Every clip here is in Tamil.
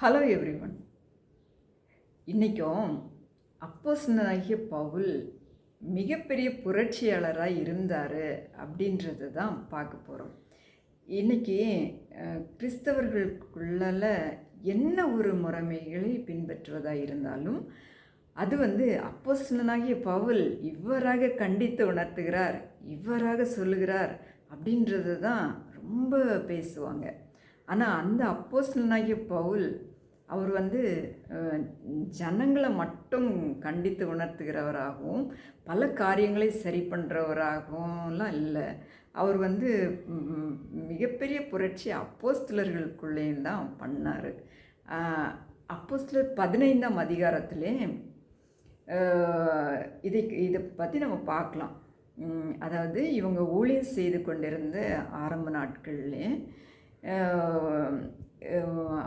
ஹலோ எவ்ரி ஒன் இன்றைக்கும் அப்போஸ்தலனாகிய பவுல் மிகப்பெரிய புரட்சியாளராக இருந்தார் அப்படின்றத தான் பார்க்க போகிறோம் இன்றைக்கி கிறிஸ்தவர்களுக்குள்ளால என்ன ஒரு முறைமைகளை பின்பற்றுவதாக இருந்தாலும் அது வந்து அப்போஸ்தலனாகிய பவுல் இவ்வாறாக கண்டித்து உணர்த்துகிறார் இவ்வாறாக சொல்லுகிறார் அப்படின்றது தான் ரொம்ப பேசுவாங்க. ஆனால் அந்த அப்போஸ்தலனாகிய பவுல் அவர் வந்து ஜனங்களை மட்டும் கண்டித்து உணர்த்துகிறவராகவும் பல காரியங்களை சரி பண்ணுறவராகவும்லாம் இல்லை. அவர் வந்து மிகப்பெரிய புரட்சி அப்போஸ்தலர்களுக்குள்ளேயும் தான் பண்ணார். அப்போஸ்தலர் பதினைந்தாம் அதிகாரத்திலே இதை இதை பற்றி நம்ம பார்க்கலாம். அதாவது இவங்க ஊழியர் செய்து கொண்டிருந்த ஆரம்ப நாட்கள்லேயே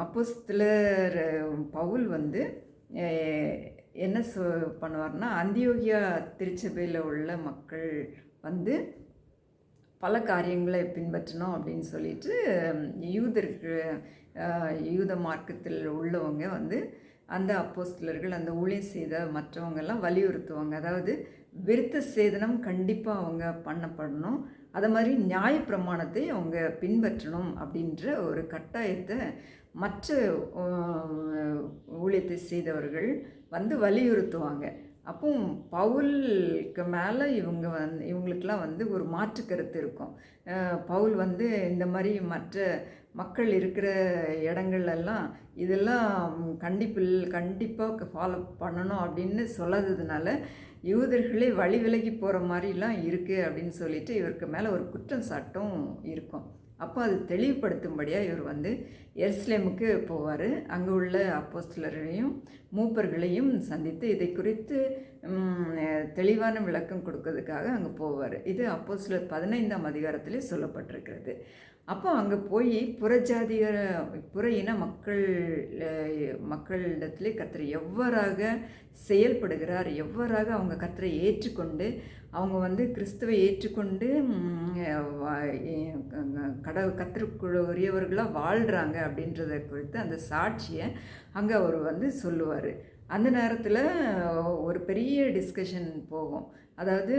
அப்போஸ்தலர் பவுல் வந்து என்ன சொ பண்ணுவார்னா அந்தியோகியா திருச்சபையில் உள்ள மக்கள் வந்து பல காரியங்களை பின்பற்றணும் அப்படின்னு சொல்லிட்டு யூதர்கள் யூதருக்கு யூத மார்க்கத்தில் உள்ளவங்க வந்து அந்த அப்போஸ்தலர்கள் அந்த ஊழியம் செய்த மற்றவங்கெல்லாம் வலியுறுத்துவாங்க. அதாவது விருத்த சேதனம் கண்டிப்பாக அவங்க பண்ணப்படணும். அதை மாதிரி நியாய பிரமாணத்தை அவங்க பின்பற்றணும் அப்படின்ற ஒரு கட்டாயத்தை மற்ற ஊழியத்தை செய்தவர்கள் வந்து வலியுறுத்துவாங்க. அப்போ பவுலுக்கு மேலே இவங்க வந்து இவங்களுக்கெல்லாம் வந்து ஒரு மாற்று கருத்து இருக்கும். பவுல் வந்து இந்த மாதிரி மற்ற மக்கள் இருக்கிற இடங்கள்லாம் இதெல்லாம் கண்டிப்பில் கண்டிப்பாக ஃபாலோ பண்ணணும் அப்படின்னு சொல்லாததுனால யூதர்களே வழி விலகி போகிற மாதிரிலாம் இருக்குது அப்படின்னு சொல்லிட்டு இவருக்கு மேலே ஒரு குற்றம் சாட்டும் இருக்கும். அப்போ அது தெளிவுபடுத்தும்படியாக இவர் வந்து எருசலேமுக்கு போவார். அங்கே உள்ள அப்போஸ்லரையும் மூப்பர்களையும் சந்தித்து இதை குறித்து தெளிவான விளக்கம் கொடுக்கறதுக்காக அங்கே போவார். இது அப்போஸ்தலர் பதினைந்தாம் அதிகாரத்திலே சொல்லப்பட்டிருக்கிறது. அப்போ அங்கே போய் புறஜாதிய புற இன மக்கள் மக்கள் மக்களிடத்திலே கத்தரை எவ்வாறாக செயல்படுகிறார் எவ்வாறாக அவங்க கத்தரை ஏற்றுக்கொண்டு அவங்க வந்து கிறிஸ்துவை ஏற்றுக்கொண்டு ம், வா- உரியவர்களாக கட கத்திற்குரியவர்களாக வாழ்கிறாங்க அப்படின்றத குறித்து அந்த சாட்சியை அங்கே அவர் வந்து சொல்லுவார். அந்த நேரத்தில் ஒரு பெரிய டிஸ்கஷன் போகும். அதாவது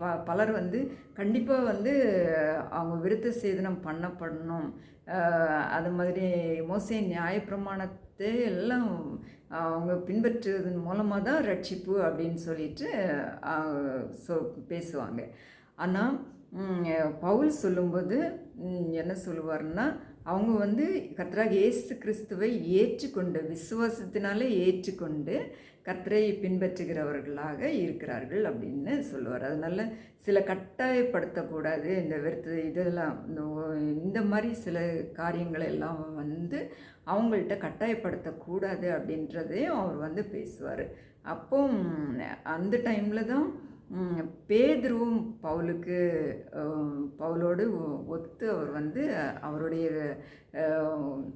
ப பலர் வந்து கண்டிப்பாக வந்து அவங்க விருத்த சேதனம் பண்ணப்படணும். அது மாதிரி மோசை நியாயப்பிரமாணத்தை எல்லாம் அவங்க பின்பற்றுவதன் மூலமாக தான் ரட்சிப்பு அப்படின்னு சொல்லிட்டு சொ பேசுவாங்க. ஆனால் பவுல் சொல்லும்போது என்ன சொல்லுவார்னா அவங்க வந்து கர்த்தராக இயேசு கிறிஸ்துவை ஏற்றுக்கொண்டு விசுவாசத்தினாலே ஏற்றுக்கொண்டு கர்த்தரை பின்பற்றுகிறவர்களாக இருக்கிறார்கள் அப்படின்னு சொல்லுவார். அதனால் சில கட்டாயப்படுத்தக்கூடாது. இந்த வெறுத்து இதெல்லாம் இந்த இந்த மாதிரி சில காரியங்களை எல்லாம் வந்து அவங்கள்ட்ட கட்டாயப்படுத்தக்கூடாது அப்படின்றதையும் அவர் வந்து பேசுவார். அப்போ அந்த டைமில் தான் பேதுருவும் பவுலுக்கு பவுலோடு ஒ- ஒத்து அவர் வந்து அவருடைய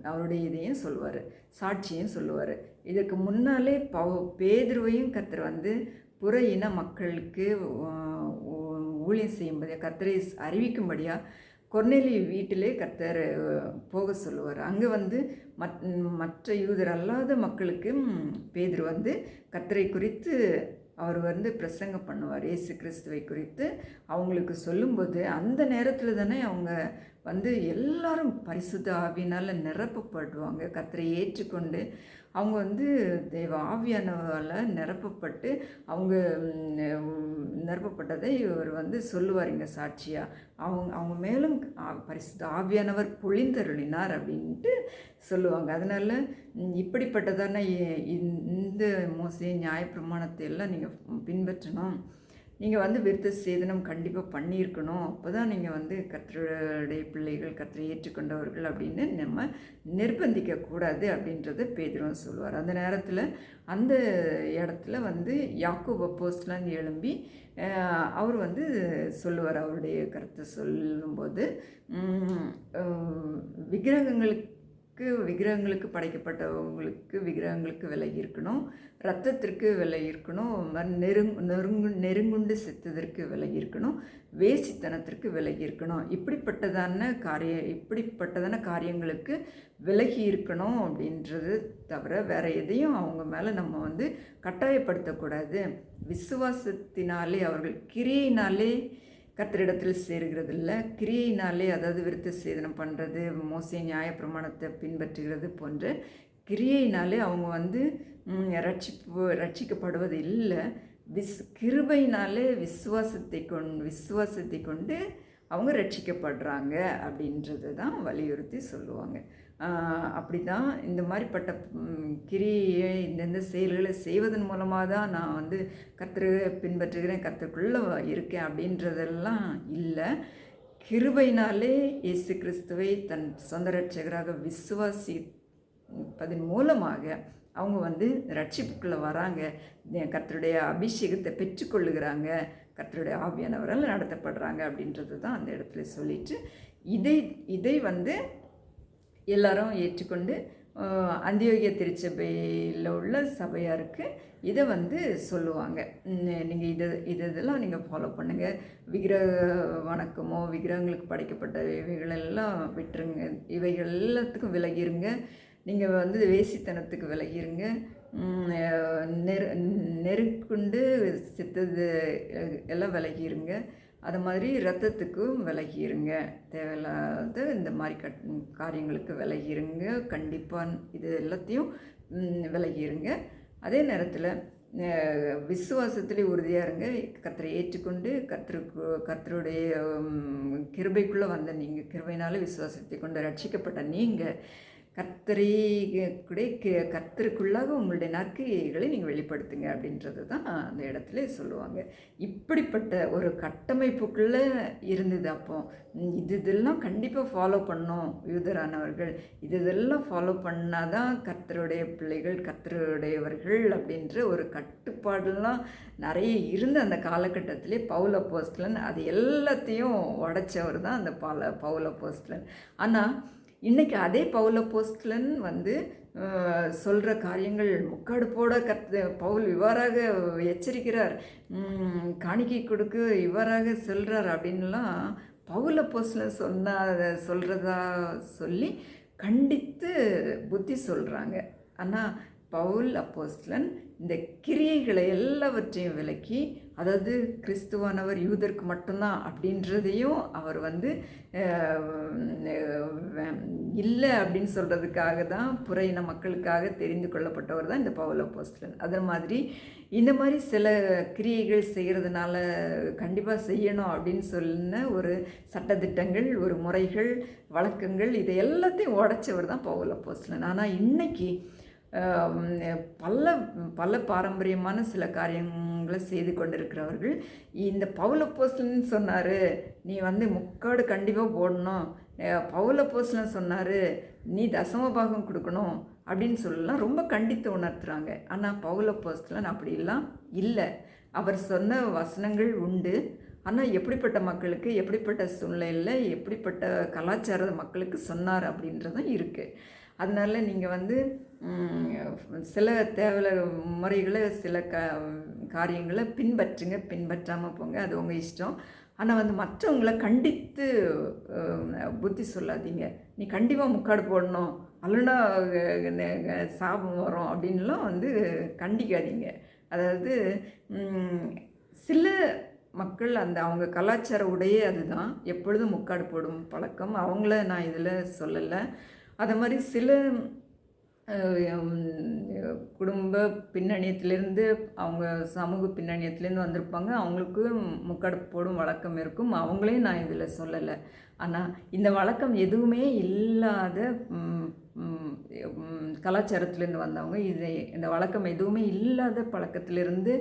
அவருடைய இதையும் சொல்லுவார் சாட்சியும் சொல்லுவார். இதற்கு முன்னாலே பவு பேதுருவையும் கத்தர் வந்து புற இன மக்களுக்கு ஊழியம் செய்யும்படியா கத்தரை அறிவிக்கும்படியாக கொர்நேலி வீட்டிலே கத்தர் போக சொல்லுவார். அங்கே வந்து மத் மற்ற யூதர் அல்லாத மக்களுக்கும் பேதர் வந்து கத்தரை குறித்து அவர் வந்து பிரசங்கம் பண்ணுவார். இயேசு கிறிஸ்துவை குறித்து அவங்களுக்கு சொல்லும்போது அந்த நேரத்தில் தானே அவங்க வந்து எல்லாரும் பரிசுத்த ஆவியினால் நிரப்பப்படுவாங்க. கத்தரை ஏற்றுக்கொண்டு அவங்க வந்து தெய்வ ஆவியானவால் நிரப்பப்பட்டு அவங்க நிரப்பப்பட்டதை இவர் வந்து சொல்லுவார் இங்கே சாட்சியாக அவங்க அவங்க மேலும் ஆ- பரிசுத்த ஆவியானவர் பொழிந்தருளினார் அப்படின்ட்டு சொல்லுவாங்க. அதனால் இப்படிப்பட்டதான இந்த மோஸ்ட்லி நியாயப்பிரமாணத்தை எல்லாம் நீங்கள் பின்பற்றணும். நீங்கள் வந்து விருத்த சேதனம் கண்டிப்பாக பண்ணியிருக்கணும். அப்போ தான் நீங்கள் வந்து கத்தருடைய பிள்ளைகள் கத்தரை ஏற்றுக்கொண்டவர்கள் அப்படின்னு நம்ம நிர்பந்திக்கக்கூடாது அப்படின்றத பேதுருவன் சொல்லுவார். அந்த நேரத்தில் அந்த இடத்துல வந்து யாக்கோப போஸ்ட்லாம் எழும்பி அவர் வந்து சொல்லுவார். அவருடைய கருத்தை சொல்லும்போது விக்கிரகங்களுக்கு விக்கிரகங்களுக்கு விக்கிரகங்களுக்கு படைக்கப்பட்டவங்களுக்கு விக்கிரகங்களுக்கு விலகி இருக்கணும். ரத்தத்திற்கு விலை இருக்கணும். நெருங் நெருங்கு நெருங்குண்டு செத்ததற்கு விலகி இருக்கணும். வேசித்தனத்திற்கு விலகி இருக்கணும். இப்படிப்பட்டதான காரிய இப்படிப்பட்டதான காரியங்களுக்கு விலகி இருக்கணும் அப்படின்றது தவிர வேறு எதையும் அவங்க மேலே நம்ம வந்து கட்டாயப்படுத்தக்கூடாது. விசுவாசத்தினாலே அவர்கள் கிரியினாலே கர்த்தரிடத்தில் சேருகிறது இல்லை கிரியினாலே அதாவது விருத்த சேதனம் பண்ணுறது மோசை நியாயப்பிரமாணத்தை பின்பற்றுகிறது போன்ற கிரியையினாலே அவங்க வந்து ரட்சிப்பு ரட்சிக்கப்படுவது இல்லை. விஸ் கிருபையினாலே விசுவாசத்தை கொண் விசுவாசத்தை கொண்டு அவங்க ரட்சிக்கப்படுறாங்க அப்படின்றது தான் வலியுறுத்தி சொல்லுவாங்க. அப்படி தான் இந்த மாதிரிப்பட்ட கிரியை இந்தந்த செயல்களை செய்வதன் மூலமாக தான் நான் வந்து கர்த்தரை பின்பற்றுகிறேன் கர்த்தருக்குள்ளே இருக்கேன் அப்படின்றதெல்லாம் இல்லை. கிருபைனாலே இயேசு கிறிஸ்துவை தன் சொந்த ரட்சகராக விசுவாசிப்பதன் மூலமாக அவங்க வந்து ரட்சிப்புக்குள்ளே வராங்க. கர்த்தருடைய அபிஷேகத்தை பெற்றுக்கொள்ளுகிறாங்க. கர்த்தருடைய ஆவியானவரால் நடத்தப்படுறாங்க அப்படின்றது தான் அந்த இடத்துல சொல்லிட்டு இதை இதை வந்து எல்லாரும் ஏற்றுக்கொண்டு அந்தியோகிய திருச்சபையில் உள்ள சபையாருக்கு இதை வந்து சொல்லுவாங்க. நீங்கள் இதை இது இதெல்லாம் நீங்கள் ஃபாலோ பண்ணுங்கள் விக்கிரக வணக்கமோ விக்கிரகங்களுக்கு படைக்கப்பட்ட இவைகளெல்லாம் விட்டுருங்க. இவைகள் எல்லாத்துக்கும் விலகிருங்க. நீங்கள் வந்து வேசித்தனத்துக்கு விலகிருங்க. நெரு நெருக்குண்டு சித்தது எல்லாம் விலகிருங்க. அது மாதிரி ரத்தத்துக்கும் விலகிருங்க. தேவையில்லாத இந்த மாதிரி கட் காரியங்களுக்கு விலகிருங்க. கண்டிப்பாக இது எல்லாத்தையும் விலகிருங்க. அதே நேரத்தில் விசுவாசத்திலே உறுதியாக இருங்க. கத்தரை ஏற்றுக்கொண்டு கத்தருக்கு கத்தருடைய கிருபைக்குள்ளே வந்த நீங்கள் கிருபைனால விசுவாசத்தை கொண்டு ரட்சிக்கப்பட்ட நீங்கள் கர்த்தரை கூட கி- கர்த்தருக்குள்ளாக உங்களுடைய நற்கிரிகளை நீங்கள் வெளிப்படுத்துங்க அப்படின்றது தான் அந்த இடத்துல சொல்லுவாங்க. இப்படிப்பட்ட ஒரு கட்டமைப்புக்குள்ளே இருந்தது அப்போ. இது இதெல்லாம் கண்டிப்பாக ஃபாலோ பண்ணோம் யூதரானவர்கள். இது இதெல்லாம் ஃபாலோ பண்ணால் தான் கர்த்தருடைய பிள்ளைகள் கர்த்தருடையவர்கள் அப்படின்ற ஒரு கட்டுப்பாடெல்லாம் நிறைய இருந்த அந்த காலகட்டத்திலே. பவுல போஸ்ட்லன் அது எல்லாத்தையும் உடைச்சவர் தான் அந்த பல பவுல போஸ்ட்லன் ஆனால் இன்றைக்கி அதே பவுல போஸ்ட்லன் வந்து சொல்கிற காரியங்கள் முக்காடுப்போட கத்து பவுல் இவ்வாறாக எச்சரிக்கிறார். காணிக்கை கொடுக்க இவ்வாறாக சொல்கிறார் அப்படின்லாம் பவுல போஸ்ட்லன் சொன்னா சொல்கிறதா சொல்லி கண்டித்து புத்தி சொல்கிறாங்க ஆனால் பவுல் அப்போஸ்லன் இந்த கிரியைகளை எல்லாவற்றையும் விலக்கி அதாவது கிறிஸ்துவானவர் யூதருக்கு மட்டும்தான் அப்படின்றதையும் அவர் வந்து இல்லை அப்படின்னு சொல்கிறதுக்காக தான் புறையின மக்களுக்காக தெரிந்து கொள்ளப்பட்டவர் தான் இந்த பவுல அப்போஸ்லன் அதே மாதிரி இந்த மாதிரி சில கிரியைகள் செய்கிறதுனால கண்டிப்பாக செய்யணும் அப்படின்னு சொன்ன ஒரு சட்டத்திட்டங்கள் ஒரு முறைகள் வழக்கங்கள் இதை எல்லாத்தையும் உடைச்சவர் தான் பவுல அப்போஸ்லன் ஆனால் இன்றைக்கி பல பல பாரம்பரியமான சில காரியம் காரியங்களை செய்து கொண்டிருக்கிறவர்கள். இந்த பவுல போஸ்லன்னு சொன்னார் நீ வந்து முக்காடு கண்டிப்பாக போடணும். பவுல போஸ்லன் சொன்னார் நீ தசம பாகம் கொடுக்கணும். அப்படின்னு சொல்லலாம். ரொம்ப கண்டித்து உணர்த்துறாங்க. ஆனால் பவுல போஸ்லன் அப்படிலாம் இல்லை. அவர் சொன்ன வசனங்கள் உண்டு. ஆனால் எப்படிப்பட்ட மக்களுக்கு எப்படிப்பட்ட சூழ்நிலையில் எப்படிப்பட்ட கலாச்சார மக்களுக்கு சொன்னார் அப்படின்றதும் இருக்குது அதனால நீங்கள் வந்து சில தேவை முறைகளை சில க காரியங்களை பின்பற்றுங்க பின்பற்றாமல் போங்க அது உங்கள் இஷ்டம். ஆனால் வந்து மற்றவங்கள கண்டித்து புத்தி சொல்லாதீங்க. நீ கண்டிப்பாக முக்காடு போடணும். அல்லனா சாபம் வரும் அப்படின்லாம் வந்து கண்டிக்காதீங்க. அதாவது சில மக்கள் அந்த அவங்க கலாச்சார உடையே அதுதான். எப்பொழுதும் முக்காடு போடும் பழக்கம். அவங்கள நான் இதில் சொல்லலை. அதை மாதிரி சில குடும்ப பின்னணியத்திலேருந்து அவங்க சமூக பின்னணியத்துலேருந்து வந்திருப்பாங்க. அவங்களுக்கும் முக்காடு போடும் வழக்கம் இருக்கும். அவங்களையும் நான் இதில் சொல்லலை. ஆனால் இந்த வழக்கம் எதுவுமே இல்லாத கலாச்சாரத்துலேருந்து வந்தவங்க. இதை இந்த வழக்கம் எதுவுமே இல்லாத பழக்கத்திலிருந்து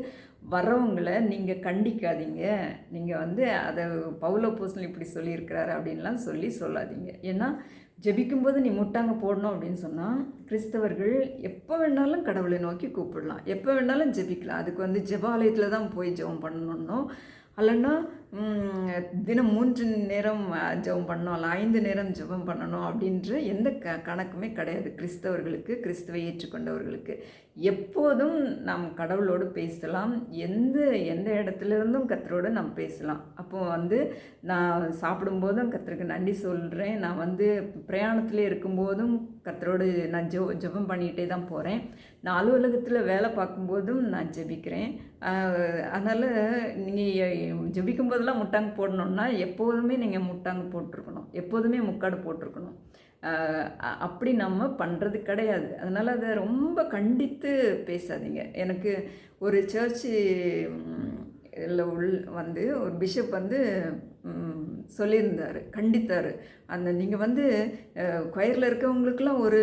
வரவங்களை நீங்கள் கண்டிக்காதீங்க. நீங்கள் வந்து அதை பவுல பூசல் இப்படி சொல்லியிருக்கிறாரு அப்படின்லாம் சொல்லி சொல்லாதீங்க. ஏன்னா ஜெபிக்கும்போது நீ முட்டாங்க போடணும் அப்படின்னு சொன்னால் கிறிஸ்தவர்கள் எப்போ வேணாலும் கடவுளை நோக்கி கூப்பிடலாம். எப்போ வேணாலும் ஜெபிக்கலாம். அதுக்கு வந்து ஜெபாலயத்தில் தான் போய் ஜெபம் பண்ணணும் அல்லைன்னா தினம் மூன்று நேரம் ஜெபம் பண்ணணும். இல்லை ஐந்து நேரம் ஜெபம் பண்ணணும் அப்படின்ற எந்த க கணக்குமே கிடையாது கிறிஸ்தவர்களுக்கு கிறிஸ்துவை ஏற்றுக்கொண்டவர்களுக்கு. எப்போதும் நாம் கடவுளோடு பேசலாம். எந்த எந்த இடத்துல இருந்தும் கத்தரோடு நாம் பேசலாம். அப்போ வந்து நான் சாப்பிடும்போதும் கத்தருக்கு நன்றி சொல்கிறேன் நான் வந்து பிரயாணத்திலே இருக்கும்போதும் கத்தரோடு நான் ஜோ ஜெபம் பண்ணிகிட்டே தான் போகிறேன் நான் அலுவலகத்தில் வேலை பார்க்கும்போதும் நான் ஜெபிக்கிறேன். அதனால் நீங்கள் ஜபிக்கும் போதெல்லாம் முட்டாங்க போடணுன்னா எப்போதுமே நீங்கள் முட்டாங்க போட்டிருக்கணும். எப்போதுமே முக்காடு போட்டிருக்கணும். அப்படி நம்ம பண்ணுறது கிடையாது. அதனால் அதை ரொம்ப கண்டித்து பேசாதீங்க. எனக்கு ஒரு சர்ச்சு இல்லை உள் வந்து ஒரு பிஷப் வந்து சொல்லியிருந்தார் கண்டித்தார். அந்த நீங்கள் வந்து கொயரில் இருக்கவங்களுக்கெல்லாம் ஒரு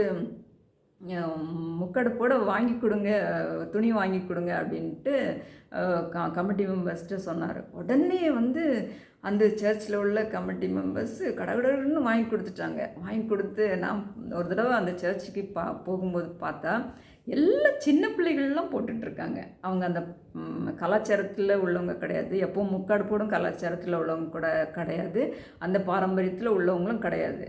முக்கடுப்போடு வாங்கி கொடுங்க துணி வாங்கி கொடுங்க அப்படின்ட்டு கமிட்டி மெம்பர்ஸ்ட்டு சொன்னார். உடனே வந்து அந்த சர்ச்சில் உள்ள கமிட்டி மெம்பர்ஸ் கடகடன்னு வாங்கி கொடுத்துட்டாங்க. வாங்கி கொடுத்து நான் ஒரு தடவை அந்த சர்ச்சுக்கு பா போகும்போது பார்த்தா எல்லா சின்ன பிள்ளைகள்லாம் போட்டுட்ருக்காங்க. அவங்க அந்த கலாச்சாரத்தில் உள்ளவங்க கிடையாது. எப்போவும் முக்காடு போடும் கலாச்சாரத்தில் உள்ளவங்க கூட கிடையாது. அந்த பாரம்பரியத்தில் உள்ளவங்களும் கிடையாது.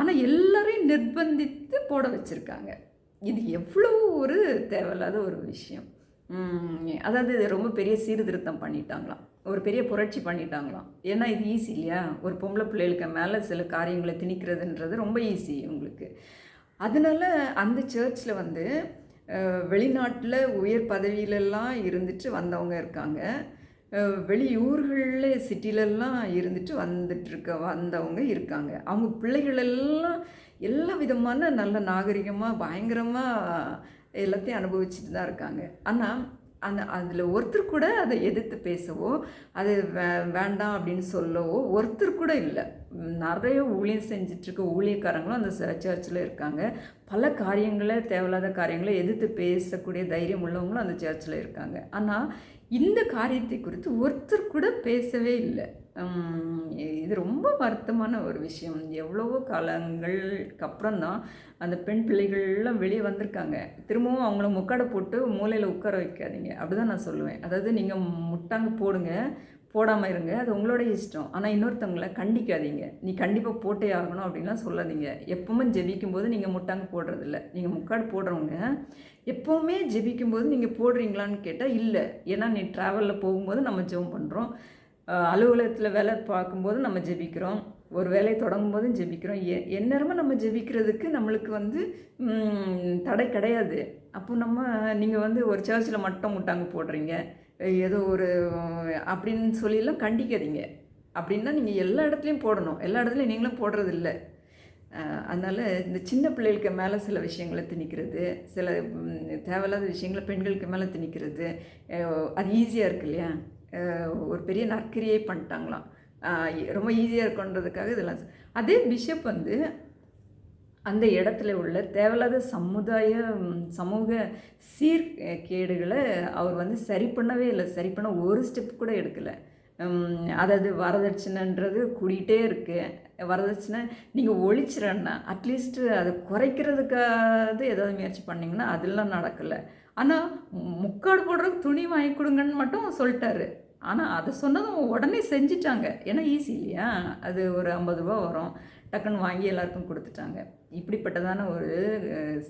ஆனால் எல்லாரையும் நிர்பந்தித்து போட வச்சுருக்காங்க. இது எவ்வளோ ஒரு தேவையில்லாத ஒரு விஷயம். அதாவது இது ரொம்ப பெரிய சீர்திருத்தம் பண்ணிட்டாங்களாம். ஒரு பெரிய புரட்சி பண்ணிட்டாங்களாம். ஏன்னா இது ஈஸி இல்லையா? ஒரு பொம்பளை பிள்ளைகளுக்கு மேலே சில காரியங்களை திணிக்கிறதுன்றது ரொம்ப ஈஸி உங்களுக்கு. அதனால அந்த சர்ச்சில் வந்து வெளிநாட்டில் உயர் பதவியிலெல்லாம் இருந்துட்டு வந்தவங்க இருக்காங்க. வெளியூர்களில் சிட்டிலெல்லாம் இருந்துட்டு வந்துட்டுருக்க வந்தவங்க இருக்காங்க. அவங்க பிள்ளைகளெல்லாம் எல்லா விதமான நல்ல நாகரிகமாக பயங்கரமாக எல்லாத்தையும் அனுபவிச்சுட்டு தான் இருக்காங்க. ஆனால் அந்த அதில் ஒருத்தர் கூட அதை எதிர்த்து பேசவோ அது வே வேண்டாம் அப்படின்னு சொல்லவோ ஒருத்தர் கூட இல்லை. நிறைய ஊழியம் செஞ்சிட்ருக்க ஊழியக்காரங்களும் அந்த சர்ச்சில் இருக்காங்க. பல காரியங்களை தேவையில்லாத காரியங்களை எதிர்த்து பேசக்கூடிய தைரியம் உள்ளவங்களும் அந்த சர்ச்சில் இருக்காங்க. ஆனால் இந்த காரியத்தை குறித்து ஒருத்தர் கூட பேசவே இல்லை. இது ரொம்ப வருத்தமான ஒரு விஷயம். எவ்வளவோ காலங்களுக்கு அப்புறம் தான் அந்த பெண் பிள்ளைகள்லாம் வெளியே வந்திருக்காங்க. திரும்பவும் அவங்கள முக்காடை போட்டு மூலையில் உட்கார வைக்காதீங்க. அப்படிதான் நான் சொல்லுவேன். அதாவது நீங்கள் முட்டாங்க போடுங்க. போடாமல் இருங்க. அது உங்களோட இஷ்டம். ஆனால் இன்னொருத்தவங்கள கண்டிக்காதீங்க. நீ கண்டிப்பாக போட்டே ஆகணும் அப்படின்லாம் சொல்லாதீங்க. எப்பவுமே ஜெபிக்கும் போது நீங்கள் முட்டாங்க போடுறதில்ல. நீங்கள் முக்காடு போடுறவங்க எப்போவுமே ஜெபிக்கும்போது நீங்கள் போடுறீங்களான்னு கேட்டால் இல்லை. ஏன்னா நீ ட்ராவலில் போகும்போது நம்ம ஜெபம் பண்ணுறோம் அலுவலகத்தில் வேலை பார்க்கும்போது நம்ம ஜெபிக்கிறோம். ஒரு வேலையை தொடங்கும் போதும் ஜெபிக்கிறோம். எ எந்நேரமும் நம்ம ஜெபிக்கிறதுக்கு நம்மளுக்கு வந்து தடை கிடையாது. அப்போ நம்ம நீங்கள் வந்து ஒரு சர்ச்சில் மட்டும் முட்டாங்க போடுறீங்க. ஏதோ ஒரு அப்படின்னு சொல்லிலாம் கண்டிக்காதீங்க. அப்படின்னா நீங்கள் எல்லா இடத்துலையும் போடணும். எல்லா இடத்துலையும் நீங்களும் போடுறது இல்லை அதனால் இந்த சின்ன பிள்ளைகளுக்கு மேலே சில விஷயங்களை திணிக்கிறது சில தேவையில்லாத விஷயங்களை பெண்களுக்கு மேலே திணிக்கிறது அது ஈஸியாக இருக்கு இல்லையா? ஒரு பெரிய நற்கிரியை பண்ணிட்டாங்களாம். ரொம்ப ஈஸியாக இருக்குன்றதுக்காக இதெல்லாம். அதே பிஷப் வந்து அந்த இடத்துல உள்ள தேவையில்லாத சமுதாய சமூக சீர்கேடுகளை அவர் வந்து சரி பண்ணவே இல்லை. சரி பண்ண ஒரு ஸ்டெப் கூட எடுக்கலை. அதாவது வரதட்சணைன்றது கூடிகிட்டே இருக்குது வரதட்சணை நீங்கள் ஒழிச்சிடன்னா அட்லீஸ்ட்டு அதை குறைக்கிறதுக்காவது ஏதாவது முயற்சி பண்ணிங்கன்னா அதெல்லாம் நடக்கலை. ஆனால் முக்காடு போடுறதுக்கு துணி வாங்கி கொடுங்கன்னு மட்டும் சொல்லிட்டாரு. ஆனால் அதை சொன்னதும் உடனே செஞ்சிட்டாங்க. ஏன்னா ஈஸி இல்லையா? அது ஒரு ஐம்பது ரூபா வரும். டக்குன்னு வாங்கி எல்லாருக்கும் கொடுத்துட்டாங்க. இப்படிப்பட்டதான ஒரு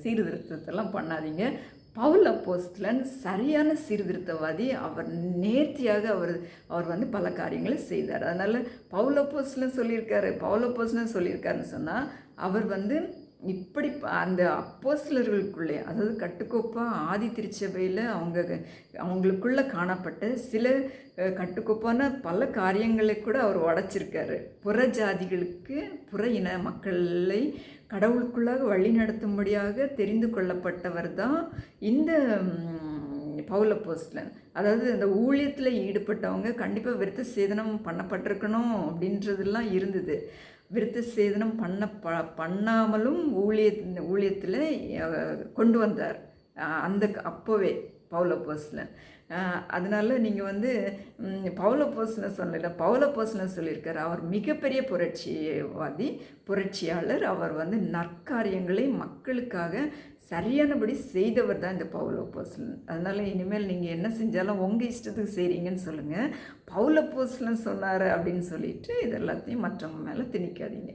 சீர்திருத்தத்தெல்லாம் பண்ணாதீங்க. பவுல் அப்போஸ்தலன் சரியான சீர்திருத்தவாதி. அவர் நேர்த்தியாக அவர் அவர் வந்து பல காரியங்களை செய்தார். அதனால் பவுல் அப்போஸ்தலன் சொல்லியிருக்காரு. பவுல் அப்போஸ்தலன் சொல்லியிருக்காருன்னு சொன்னால் அவர் வந்து இப்படி ப- அந்த அப்போசிலர்களுக்குள்ளே அதாவது கட்டுக்கோப்பாக ஆதி திருச்சபையில் அவங்க அவங்களுக்குள்ளே காணப்பட்ட சில கட்டுக்கோப்பான பல காரியங்களை கூட அவர் உடச்சிருக்காரு. புற ஜாதிகளுக்கு புற இன மக்களை கடவுளுக்குள்ளாக வழி நடத்தும்படியாக தெரிந்து கொள்ளப்பட்டவர் தான் இந்த பவுல போஸ்ட்லன் அதாவது அந்த ஊழியத்தில் ஈடுபட்டவங்க கண்டிப்பாக விருத்த சேதனம் பண்ணப்பட்டிருக்கணும் அப்படின்றதெல்லாம் இருந்தது. விருத்த சேதனம் பண்ண ப பண்ணாமலும் ஊழிய ஊழியத்தில் கொண்டு வந்தார். அந்த அப்போவே பவுலோ போஸ்ட்லன் அதனால் நீங்கள் வந்து பவுல போஸ்ன சொல்லல பவுல போஸ்ன சொல்லியிருக்கார். அவர் மிகப்பெரிய புரட்சிவாதி புரட்சியாளர். அவர் வந்து நற்காரியங்களை மக்களுக்காக சரியானபடி செய்தவர் தான் இந்த பவுல போஸ்லன் அதனால் இனிமேல் நீங்கள் என்ன செஞ்சாலும் உங்கள் இஷ்டத்துக்கு செய்கிறீங்கன்னு சொல்லுங்கள் பவுல போஸ்லன் சொன்னார் அப்படின்னு சொல்லிட்டு இது எல்லாத்தையும் மற்றவங்க மேலே திணிக்காதீங்க.